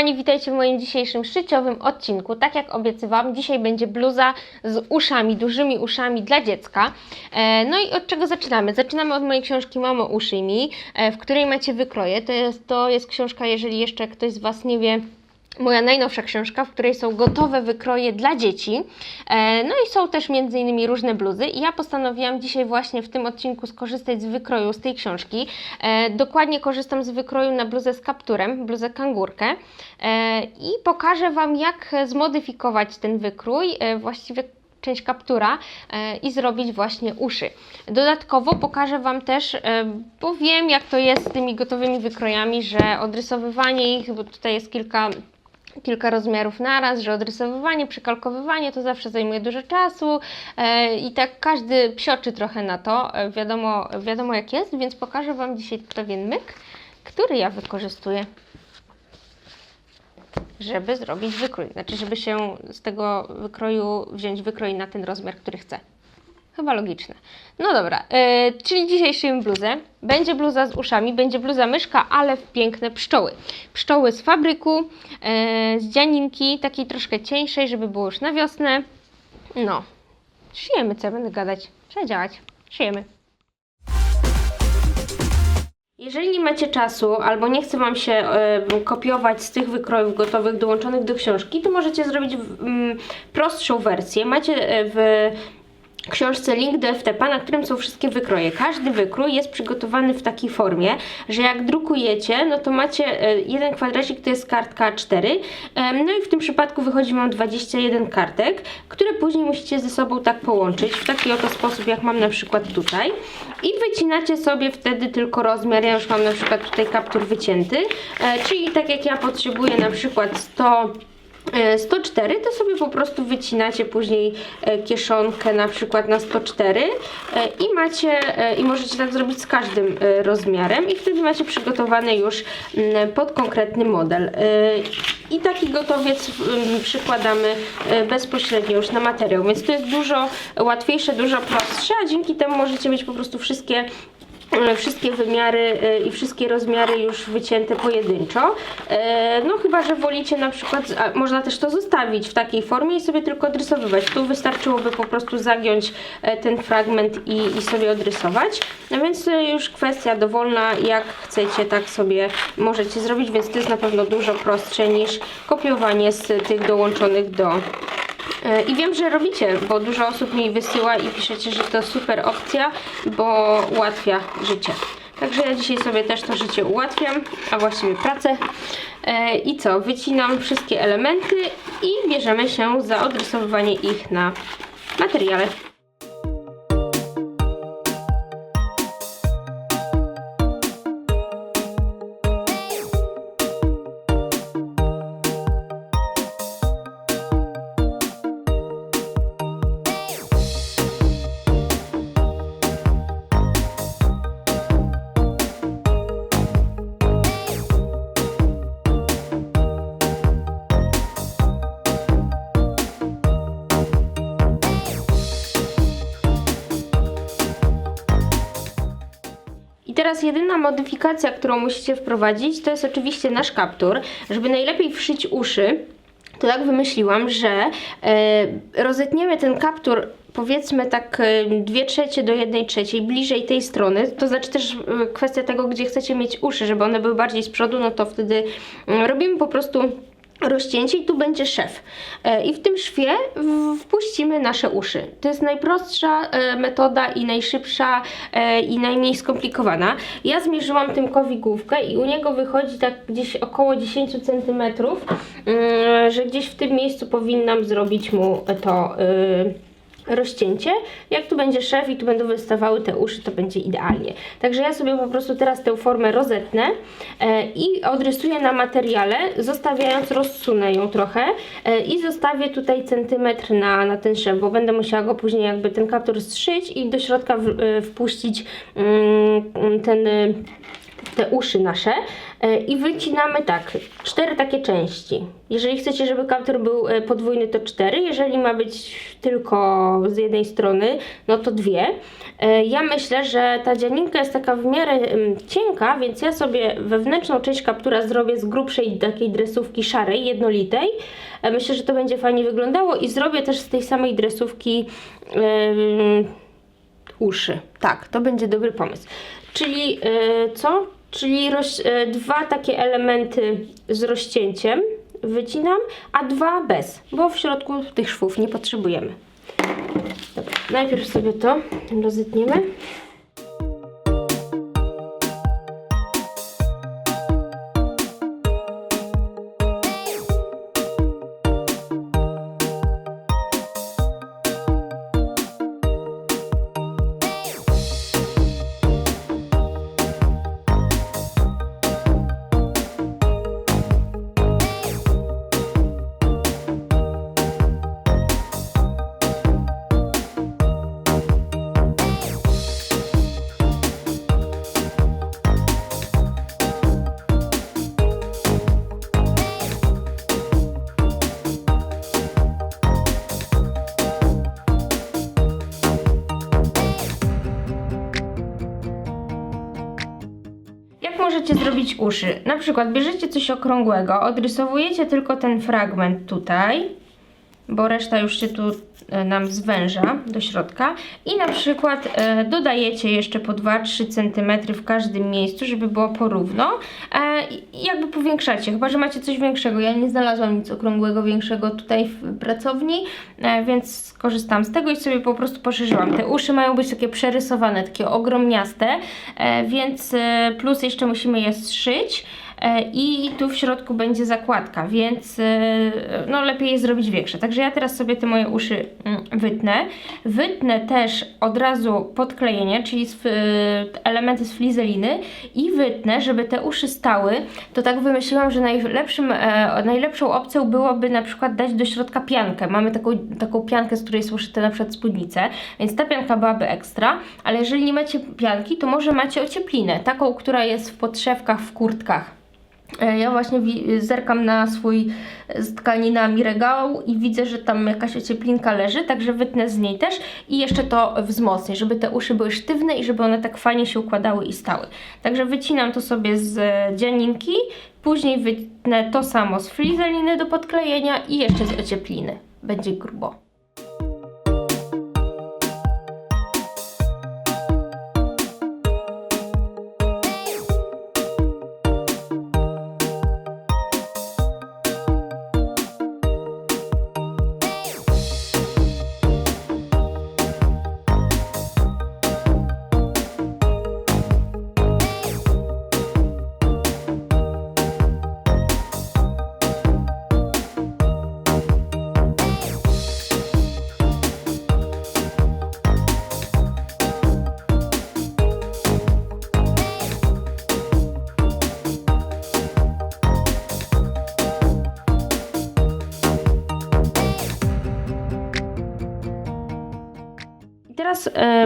Kochani, witajcie w moim dzisiejszym szyciowym odcinku. Tak jak obiecywałam, dzisiaj będzie bluza z uszami, dużymi uszami dla dziecka. E, no i od czego zaczynamy? Zaczynamy od mojej książki Mamo uszymi, e, w której macie wykroje. To jest, to jest książka, jeżeli jeszcze ktoś z Was nie wie, moja najnowsza książka, w której są gotowe wykroje dla dzieci. E, No i są też między innymi różne bluzy. I ja postanowiłam dzisiaj właśnie w tym odcinku skorzystać z wykroju z tej książki. E, Dokładnie korzystam z wykroju na bluzę z kapturem, bluzę kangurkę. E, I pokażę Wam, jak zmodyfikować ten wykrój, właściwie część kaptura i zrobić właśnie uszy. Dodatkowo pokażę Wam też, bo wiem jak to jest z tymi gotowymi wykrojami, że odrysowywanie ich, bo tutaj jest kilka kilka rozmiarów naraz, że odrysowywanie, przykalkowywanie to zawsze zajmuje dużo czasu e, i tak każdy psioczy trochę na to, e, wiadomo, wiadomo jak jest, więc pokażę Wam dzisiaj pewien myk, który ja wykorzystuję żeby zrobić wykrój, znaczy żeby się z tego wykroju wziąć wykrój na ten rozmiar, który chcę. Chyba logiczne. No dobra, yy, czyli dzisiaj szyję bluzę. Będzie bluza z uszami, będzie bluza myszka, ale w piękne pszczoły. Pszczoły z fabryku, yy, z dzianinki, takiej troszkę cieńszej, żeby było już na wiosnę. No, szyjemy, co ja będę gadać. Trzeba działać. Szyjemy. Jeżeli nie macie czasu albo nie chce Wam się e, kopiować z tych wykrojów gotowych dołączonych do książki, to możecie zrobić mm, prostszą wersję. Macie w książce link do FTP, na którym są wszystkie wykroje. Każdy wykrój jest przygotowany w takiej formie, że jak drukujecie, no to macie e, jeden kwadracik, to jest kartka A4. E, No i w tym przypadku wychodzi Wam 21 kartek, które później musicie ze sobą tak połączyć w taki oto sposób, jak mam na przykład tutaj. I wycinacie sobie wtedy tylko rozmiar. Ja już mam na przykład tutaj kaptur wycięty, e, czyli tak jak ja potrzebuję na przykład 100 E, 104 to sobie po prostu wycinacie później e, kieszonkę na przykład na 104 e, i macie e, i możecie tak zrobić z każdym e, rozmiarem i wtedy macie przygotowany już mm, pod konkretny model. E, I taki gotowiec mm, przykładamy e, bezpośrednio już na materiał, więc to jest dużo łatwiejsze, dużo prostsze, a dzięki temu możecie mieć po prostu wszystkie e, wszystkie wymiary e, i wszystkie rozmiary już wycięte pojedynczo. E, No chyba, że wolicie na przykład, można też to zostawić w takiej formie i sobie tylko odrysowywać. Tu wystarczyłoby po prostu zagiąć e, ten fragment i, i sobie odrysować. No więc to już kwestia dowolna, jak chcecie, tak sobie możecie zrobić, więc to jest na pewno dużo prostsze niż kopiowanie z tych dołączonych do I wiem, że robicie, bo dużo osób mi wysyła i piszecie, że to super opcja, bo ułatwia życie. Także ja dzisiaj sobie też to życie ułatwiam, a właściwie pracę. E, I co? Wycinam wszystkie elementy i bierzemy się za odrysowywanie ich na materiale. Teraz jedyna modyfikacja, którą musicie wprowadzić, to jest oczywiście nasz kaptur. Żeby najlepiej wszyć uszy, to tak wymyśliłam, że e, rozetniemy ten kaptur powiedzmy tak e, dwie trzecie do jednej trzeciej, bliżej tej strony, to znaczy też e, kwestia tego, gdzie chcecie mieć uszy, żeby one były bardziej z przodu, no to wtedy mm, robimy po prostu rozcięcie i tu będzie szef. E, I w tym szwie wpuścimy nasze uszy. To jest najprostsza e, metoda i najszybsza e, i najmniej skomplikowana. Ja zmierzyłam Tymkowi główkę i u niego wychodzi tak gdzieś około 10 cm, mm, że gdzieś w tym miejscu powinnam zrobić mu to y, rozcięcie. Jak tu będzie szef i tu będą wystawały te uszy, to będzie idealnie. Także ja sobie po prostu teraz tę formę rozetnę e, i odrysuję na materiale, zostawiając, rozsunę ją trochę e, i zostawię tutaj centymetr na, na ten szef, bo będę musiała go później jakby ten kaptur zszyć i do środka w, e, wpuścić mm, ten... te uszy nasze e, i wycinamy tak, cztery takie części. Jeżeli chcecie, żeby kaptur był e, podwójny, to cztery. Jeżeli ma być tylko z jednej strony, no to dwie. E, Ja myślę, że ta dzianinka jest taka w miarę cienka, więc ja sobie wewnętrzną część kaptura zrobię z grubszej takiej dresówki szarej, jednolitej. Myślę, że to będzie fajnie wyglądało i zrobię też z tej samej dresówki em, uszy. Tak, to będzie dobry pomysł. Czyli e, co? Czyli roz, e, dwa takie elementy z rozcięciem wycinam, a dwa bez, bo w środku tych szwów nie potrzebujemy. Dobra, najpierw sobie to rozetniemy. Zrobić uszy? Na przykład bierzecie coś okrągłego, odrysowujecie tylko ten fragment tutaj, bo reszta już się tu e, nam zwęża do środka i na przykład e, dodajecie jeszcze po 2-3 cm w każdym miejscu, żeby było porówno e, i jakby powiększacie, chyba że macie coś większego. Ja nie znalazłam nic okrągłego, większego tutaj w pracowni, więc skorzystam z tego i sobie po prostu poszerzyłam. Te uszy mają być takie przerysowane, takie ogromniaste, więc plus jeszcze musimy je zszyć. E, I tu w środku będzie zakładka, więc e, no lepiej je zrobić większe. Także ja teraz sobie te moje uszy mm, wytnę. Wytnę też od razu podklejenie, czyli e, elementy z flizeliny i wytnę, żeby te uszy stały. To tak wymyśliłam, że najlepszym, najlepszą opcją byłoby na przykład dać do środka piankę. Mamy taką, taką piankę, z której są uszyte na przykład spódnice, więc ta pianka byłaby ekstra, ale jeżeli nie macie pianki, to może macie ocieplinę, taką, która jest w podszewkach, w kurtkach. E, Ja właśnie zerkam na swój e, z tkaninami regał i widzę, że tam jakaś ocieplinka leży, także wytnę z niej też i jeszcze to wzmocnię, żeby te uszy były sztywne i żeby one tak fajnie się układały i stały. Także wycinam to sobie z e, dzianinki, później wytnę to samo z flizeliny do podklejenia i jeszcze z ociepliny. Będzie grubo.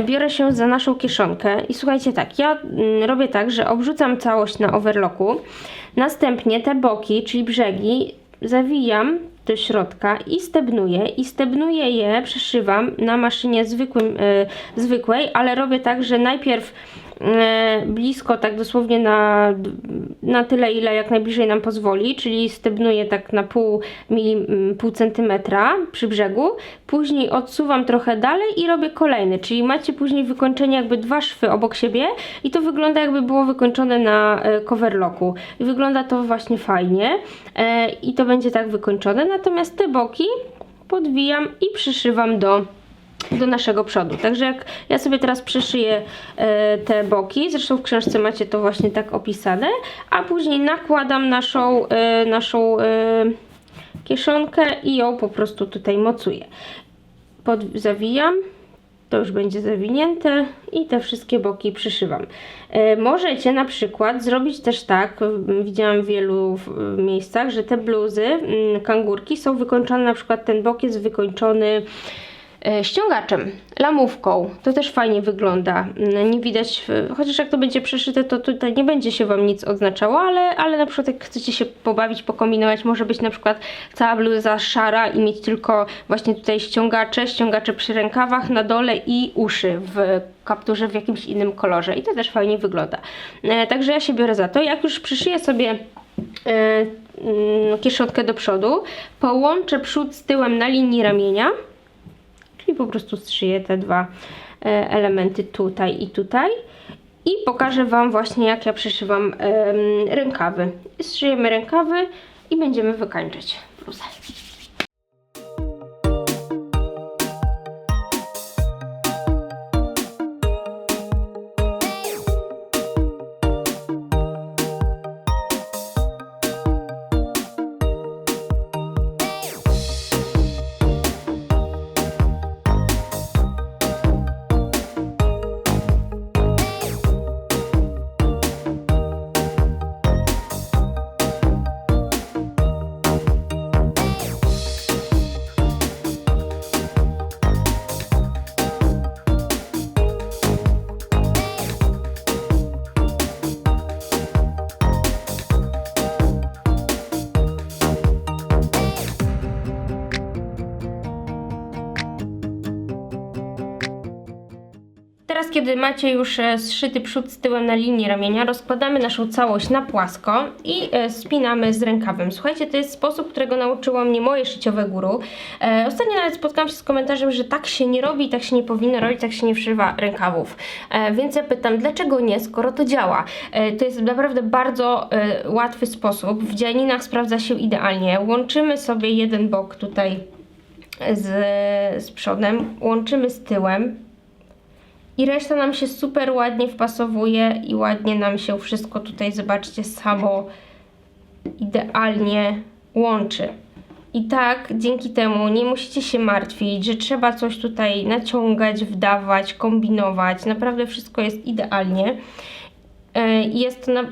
Biorę się za naszą kieszonkę i słuchajcie tak, ja mm, robię tak, że obrzucam całość na overlocku, następnie te boki, czyli brzegi zawijam do środka i stebnuję i stebnuję je, przeszywam na maszynie zwykłym, e, zwykłej, ale robię tak, że najpierw blisko, tak dosłownie na, na tyle, ile jak najbliżej nam pozwoli, czyli stebnuję tak na pół, milim, pół centymetra przy brzegu, później odsuwam trochę dalej i robię kolejny, czyli macie później wykończenie jakby dwa szwy obok siebie i to wygląda jakby było wykończone na e, coverlocku i wygląda to właśnie fajnie e, i to będzie tak wykończone, natomiast te boki podwijam i przyszywam do do naszego przodu. Także jak ja sobie teraz przyszyję e, te boki, zresztą w książce macie to właśnie tak opisane, a później nakładam naszą, e, naszą e, kieszonkę i ją po prostu tutaj mocuję. Pod, zawijam, to już będzie zawinięte i te wszystkie boki przyszywam. Możecie na przykład zrobić też tak, m, widziałam w wielu miejscach, że te bluzy, m, kangurki są wykończone, na przykład ten bok jest wykończony ściągaczem, lamówką. To też fajnie wygląda. Mm, Nie widać, e, chociaż jak to będzie przeszyte, to tutaj nie będzie się Wam nic odznaczało, ale, ale na przykład jak chcecie się pobawić, pokombinować, może być na przykład cała bluza szara i mieć tylko właśnie tutaj ściągacze, ściągacze przy rękawach na dole i uszy w kapturze w jakimś innym kolorze i to też fajnie wygląda. E, Także ja się biorę za to. Jak już przyszyję sobie e, mm, kieszonkę do przodu, połączę przód z tyłem na linii ramienia, czyli po prostu strzyję te dwa e, elementy tutaj i tutaj i pokażę Wam właśnie jak ja przyszywam em, rękawy. Strzyjemy rękawy i będziemy wykańczać bluzę. Kiedy macie już e, zszyty przód z tyłem na linii ramienia, rozkładamy naszą całość na płasko i e, spinamy z rękawem. Słuchajcie, to jest sposób, którego nauczyło mnie moje szyciowe guru. E, ostatnio nawet spotkałam się z komentarzem, że tak się nie robi, tak się nie powinno robić, tak się nie wszywa rękawów. Więc ja pytam, dlaczego nie, skoro to działa? To jest naprawdę bardzo łatwy sposób. W dzianinach sprawdza się idealnie. Łączymy sobie jeden bok tutaj z, z przodem, łączymy z tyłem, i reszta nam się super ładnie wpasowuje i ładnie nam się wszystko tutaj, zobaczcie, samo idealnie łączy. I tak dzięki temu nie musicie się martwić, że trzeba coś tutaj naciągać, wdawać, kombinować. Naprawdę wszystko jest idealnie. E, Jest to na,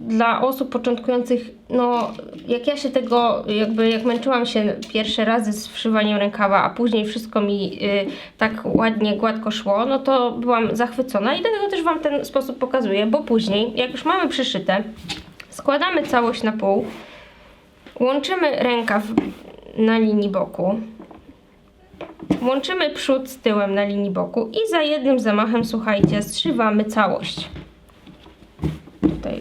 dla osób początkujących, no jak ja się tego, jakby jak męczyłam się pierwsze razy z wszywaniem rękawa, a później wszystko mi y, tak ładnie, gładko szło, no to byłam zachwycona i dlatego też Wam ten sposób pokazuję, bo później, jak już mamy przyszyte, składamy całość na pół, łączymy rękaw na linii boku, łączymy przód z tyłem na linii boku i za jednym zamachem, słuchajcie, zszywamy całość.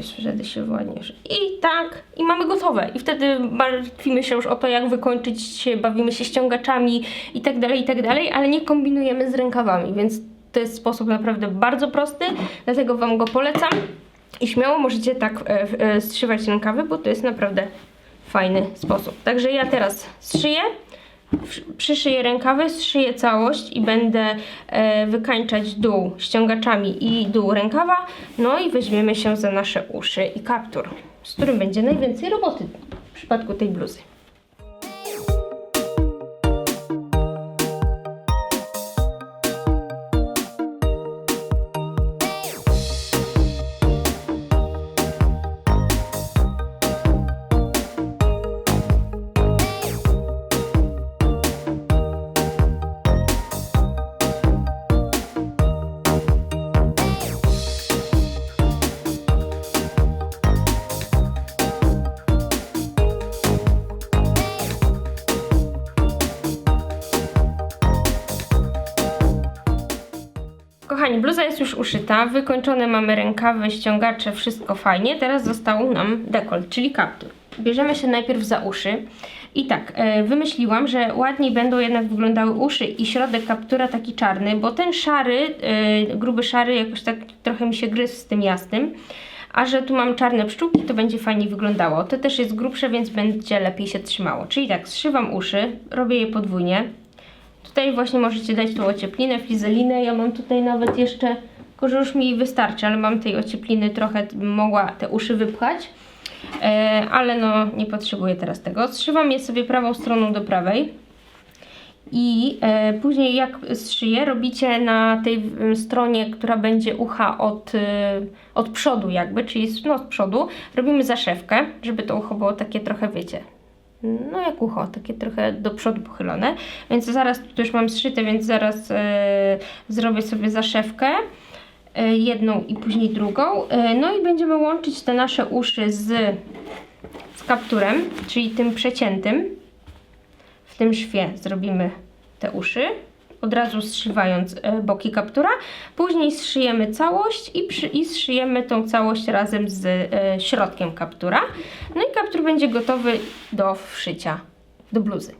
Już wtedy się ładnie. I tak, i mamy gotowe. I wtedy martwimy się już o to, jak wykończyć się, bawimy się ściągaczami i tak dalej, i tak dalej, ale nie kombinujemy z rękawami, więc to jest sposób naprawdę bardzo prosty, dlatego Wam go polecam. I śmiało możecie tak e, e, zszywać rękawy, bo to jest naprawdę fajny sposób. Także ja teraz w- przyszyję rękawy, zszyję całość i będę e, wykańczać dół ściągaczami i dół rękawa. No i weźmiemy się za nasze uszy i kaptur, z którym będzie najwięcej roboty w przypadku tej bluzy. Bluza jest już uszyta, wykończone mamy rękawy, ściągacze, wszystko fajnie. Teraz został nam dekolt, czyli kaptur. Bierzemy się najpierw za uszy. I tak, e, wymyśliłam, że ładniej będą jednak wyglądały uszy i środek kaptura taki czarny, bo ten szary, e, gruby szary jakoś tak trochę mi się gryzł z tym jasnym. A że tu mam czarne pszczółki, to będzie fajnie wyglądało. To też jest grubsze, więc będzie lepiej się trzymało. Czyli tak, zszywam uszy, robię je podwójnie. Tutaj właśnie możecie dać tą ocieplinę, flizelinę. Ja mam tutaj nawet jeszcze, tylko że już mi wystarczy, ale mam tej ociepliny trochę, mogła te uszy wypchać. E, ale no, nie potrzebuję teraz tego. Zszywam je sobie prawą stroną do prawej. I e, później jak zszyję, robicie na tej mm, stronie, która będzie ucha od, e, od przodu jakby, czyli no, od przodu, robimy zaszewkę, żeby to ucho było takie trochę, wiecie, no jak ucho, takie trochę do przodu pochylone. Więc zaraz, tu już mam zszyte, więc zaraz e, zrobię sobie zaszewkę. E, jedną i później drugą. E, no i będziemy łączyć te nasze uszy z, z kapturem, czyli tym przeciętym. W tym szwie zrobimy te uszy, od razu zszywając e, boki kaptura. Później zszyjemy całość i, przy, i zszyjemy tą całość razem z e, środkiem kaptura. No i kaptur będzie gotowy do wszycia do bluzy.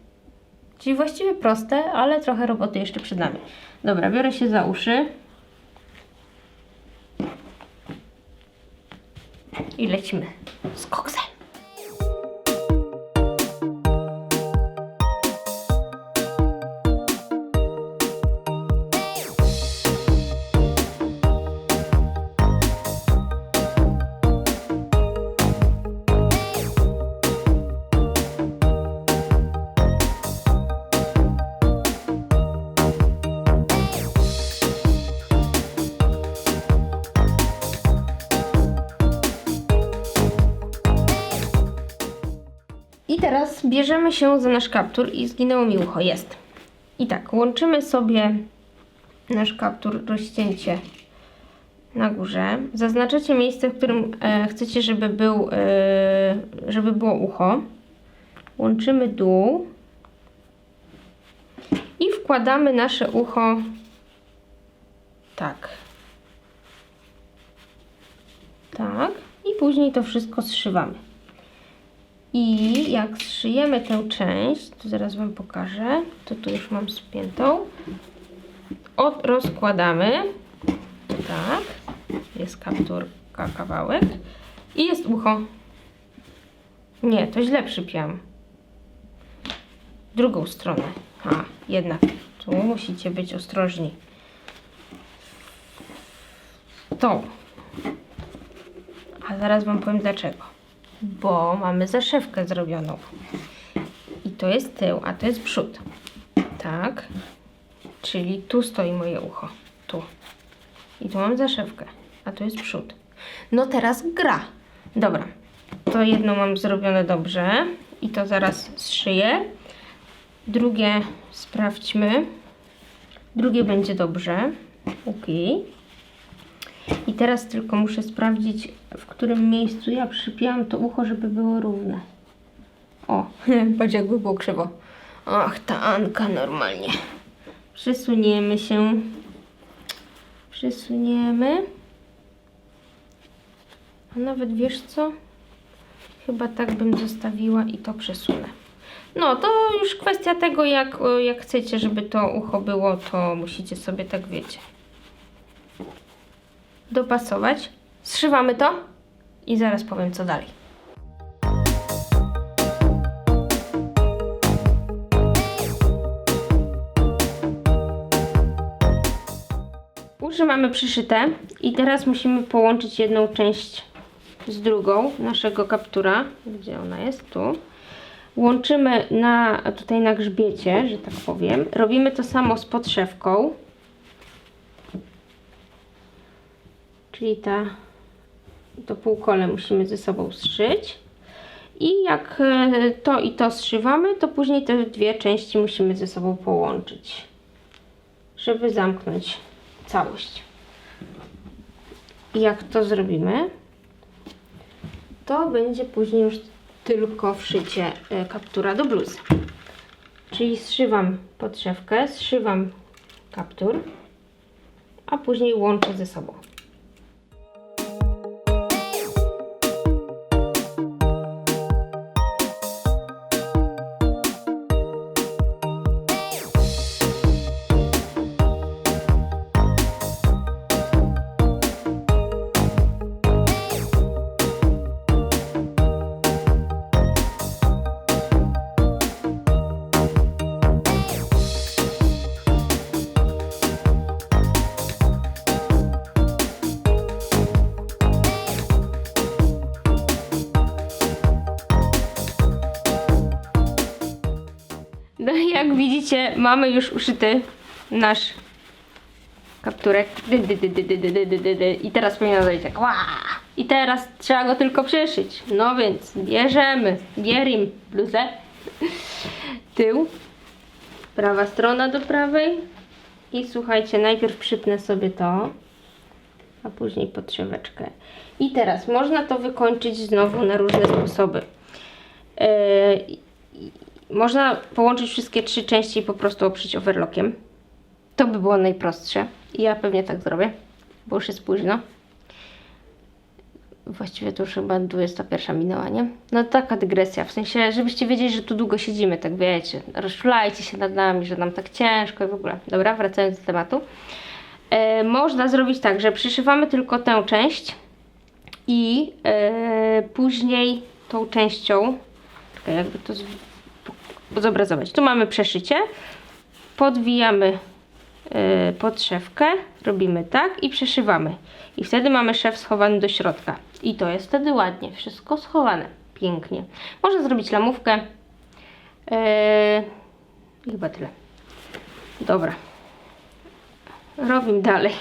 Czyli właściwie proste, ale trochę roboty jeszcze przed nami. Dobra, biorę się za uszy. I lecimy z koksem. Bierzemy się za nasz kaptur i zginęło mi ucho. Jest. I tak, łączymy sobie nasz kaptur rozcięcie na górze. Zaznaczacie miejsce, w którym e, chcecie, żeby, był, e, żeby było ucho. Łączymy dół i wkładamy nasze ucho tak. Tak. I później to wszystko zszywamy. I jak zszyjemy tę część, to zaraz Wam pokażę, to tu już mam spiętą. Od, rozkładamy. Tak. Jest kapturka, kawałek. I jest ucho. Nie, to źle przypięłam. Drugą stronę. A, jednak. Tu musicie być ostrożni. Tą. A zaraz Wam powiem dlaczego bo mamy zaszewkę zrobioną. I to jest tył, a to jest przód. Tak. Czyli tu stoi moje ucho. Tu. I tu mam zaszewkę, a to jest przód. No teraz gra. Dobra. To jedno mam zrobione dobrze i to zaraz zszyję. Drugie sprawdźmy. Drugie będzie dobrze. Ok. I teraz tylko muszę sprawdzić, w którym miejscu ja przypięłam to ucho, żeby było równe. O, patrz jakby było krzywo. Ach, ta Anka normalnie. Przesuniemy się. Przesuniemy. A nawet wiesz co? Chyba tak bym zostawiła i to przesunę. No, to już kwestia tego, jak, jak chcecie, żeby to ucho było, to musicie sobie tak wiecie dopasować. Zszywamy to i zaraz powiem co dalej. Uszy mamy przyszyte i teraz musimy połączyć jedną część z drugą naszego kaptura. Gdzie ona jest? Tu. Łączymy na, tutaj na grzbiecie, że tak powiem. Robimy to samo z podszewką. Czyli ta, to półkole musimy ze sobą zszyć. I jak e, to i to zszywamy, to później te dwie części musimy ze sobą połączyć, żeby zamknąć całość. I jak to zrobimy, to będzie później już tylko wszycie e, kaptura do bluzy. Czyli zszywam podszewkę, zszywam kaptur, a później łączę ze sobą. widzicie, mamy już uszyty nasz kapturek. I teraz powinien zajść tak. I teraz trzeba go tylko przyszyć. No więc bierzemy, bierim bluzę. Tył. Prawa strona do prawej. I słuchajcie, najpierw przypnę sobie to, a później podszeweczkę. I teraz można to wykończyć znowu na różne sposoby. Yy, można połączyć wszystkie trzy części i po prostu oprzeć overlockiem. To by było najprostsze. I ja pewnie tak zrobię, bo już jest późno. Właściwie to już chyba 21 minęła, nie? No taka dygresja, w sensie, żebyście wiedzieli, że tu długo siedzimy, tak wiecie. Rozczulajcie się nad nami, że nam tak ciężko i w ogóle. Dobra, wracając do tematu. E, można zrobić tak, że przyszywamy tylko tę część i e, później tą częścią, czekaj, jakby to zobrazować. Tu mamy przeszycie, podwijamy y, podszewkę, robimy tak i przeszywamy. I wtedy mamy szef schowany do środka. I to jest wtedy ładnie, wszystko schowane, pięknie. Można zrobić lamówkę. Yy, chyba tyle. Dobra. Robimy dalej.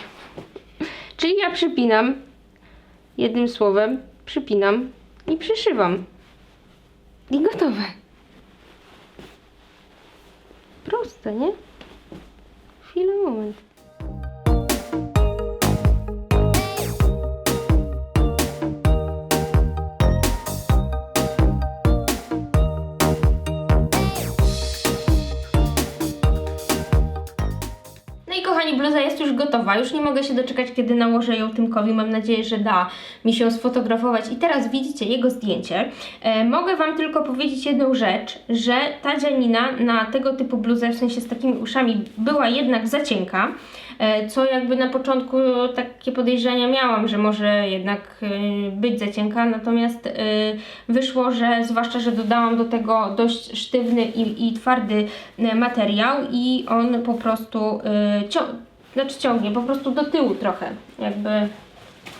Czyli ja przypinam, jednym słowem, przypinam i przyszywam. I gotowe. Proste, nie? Chwilę, moment. I kochani, bluza jest już gotowa. Już nie mogę się doczekać, kiedy nałożę ją Tymkowi. Mam nadzieję, że da mi się sfotografować. I teraz widzicie jego zdjęcie. E, mogę Wam tylko powiedzieć jedną rzecz, że ta dzianina na tego typu bluzę, w sensie z takimi uszami, była jednak za cienka. E, co jakby na początku takie podejrzenia miałam, że może jednak e, być za cienka, natomiast e, wyszło, że zwłaszcza, że dodałam do tego dość sztywny i, i twardy materiał i on po prostu e, cio znaczy ciągnie po prostu do tyłu trochę, jakby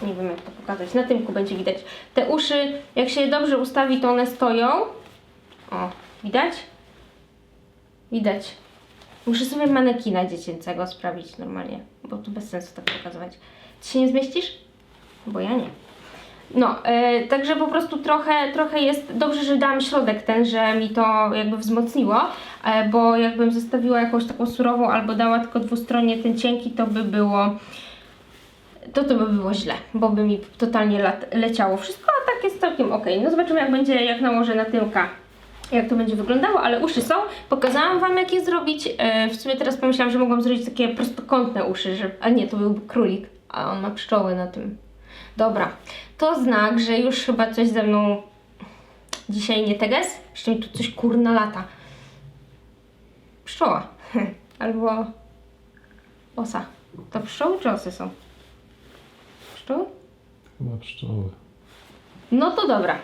nie wiem jak to pokazać, na tymku będzie widać. Te uszy, jak się je dobrze ustawi, to one stoją. O, widać? Widać. Muszę sobie manekina dziecięcego sprawić normalnie, bo tu bez sensu tak pokazywać. Ty się nie zmieścisz? Bo ja nie. No, e, także po prostu trochę, trochę jest dobrze, że dałam środek ten, że mi to jakby wzmocniło, e, bo jakbym zostawiła jakąś taką surową albo dała tylko dwustronnie ten cienki, to by było to to by było źle, bo by mi totalnie leciało wszystko, a tak jest całkiem ok. No zobaczymy jak będzie, jak nałożę na tyłka, jak to będzie wyglądało, ale uszy są. Pokazałam Wam jak je zrobić. E, w sumie teraz pomyślałam, że mogłam zrobić takie prostokątne uszy, że... a nie, to był królik, a on ma pszczoły na tym. Dobra, to znak, że już chyba coś ze mną dzisiaj nie teges, mi tu coś kurna lata. Pszczoła. Albo osa. To pszczoły czy osy są? Pszczoły? Chyba pszczoły. No to dobra.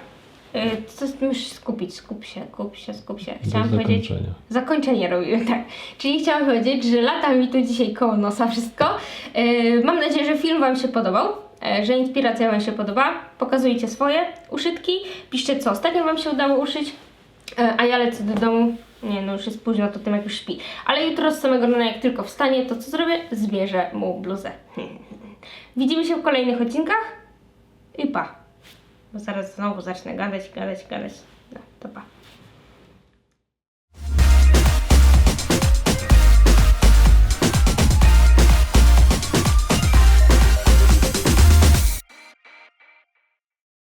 Y, Coś musisz skupić, skup się, skup się, skup się. Do Chciałam powiedzieć. zakończenia. Zakończenie robimy, tak. Czyli chciałam powiedzieć, że lata mi tu dzisiaj koło nosa wszystko. Yy, mam nadzieję, że film Wam się podobał, yy, że inspiracja Wam się podoba. Pokazujcie swoje uszytki, piszcie co ostatnio Wam się udało uszyć, a ja lecę do domu. Nie no, już jest późno, to tym jak już śpi. Ale jutro z samego rana, jak tylko wstanie, to co zrobię? Zmierzę mu bluzę. Widzimy się w kolejnych odcinkach i pa. Bo zaraz znowu zacznę gadać, gadać, gadać. No, to pa.